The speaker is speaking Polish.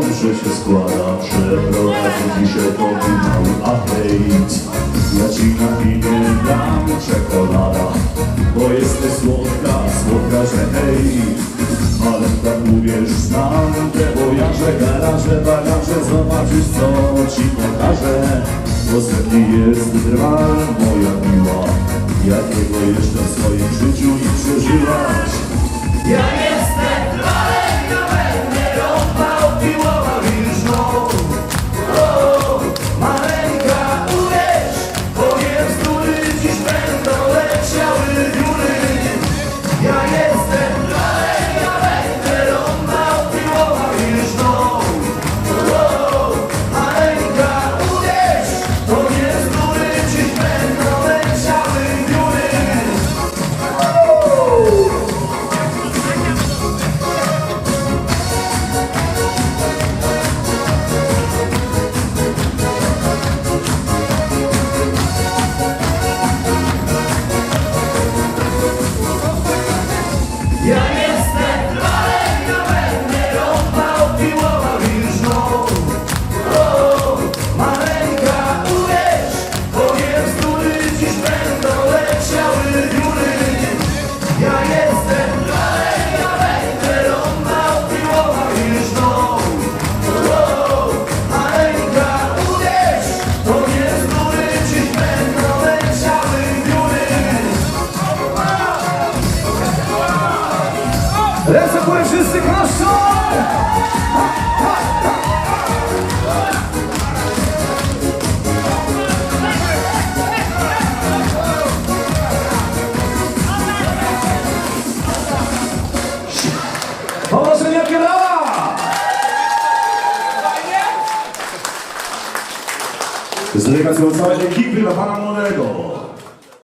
dobrze się składa Przeprowadzę dzisiaj to mały update Ja ci na imię dam czekolada Bo jesteś słodka, słodka, że hej Ale tak uwierz, znam te bojarze, garaże, bagaże Zobaczysz co ci pokażę. Bo jest drwal, moja miła. Jakiego jeszcze w Z całej ekipy dla pana młodego.